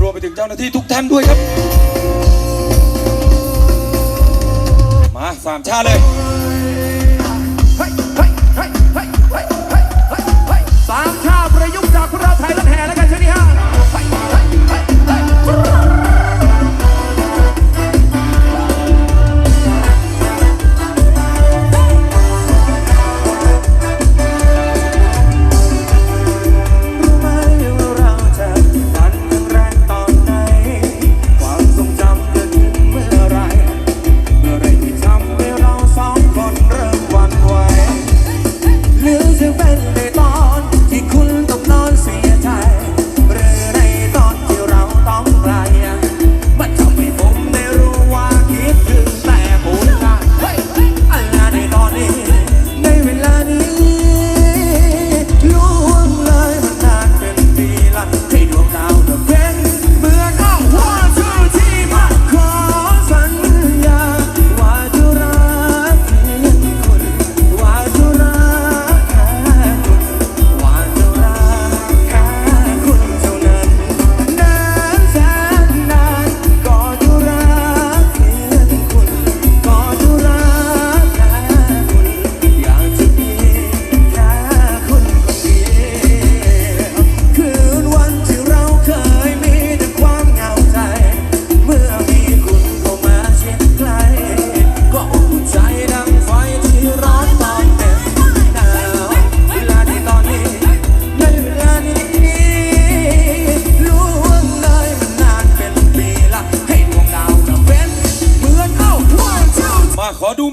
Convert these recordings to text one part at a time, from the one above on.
รวมไปถึงเจ้าหน้าที่ทุกท่านด้วยครับ มาสามชาเลย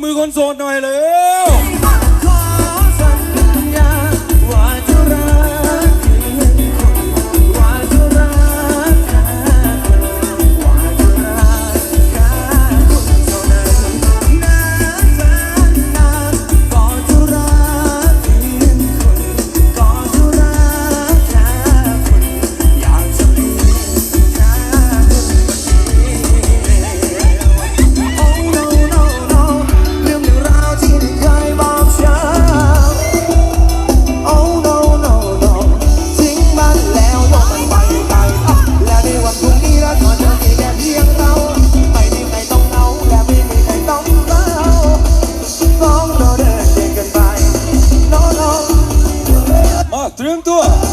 มือคนโสดหน่อยเล トゥント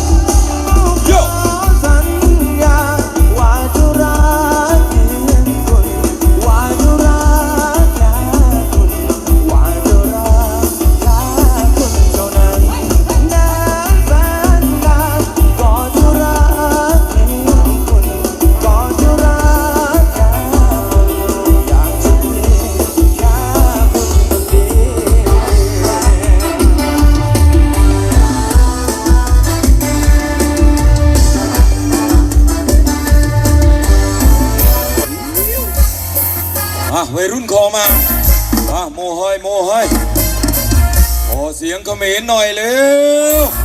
อะวัยรุ่นคอมาอะโมห้อยโมห้อยขอเสียงเขมรหน่อยเร็ว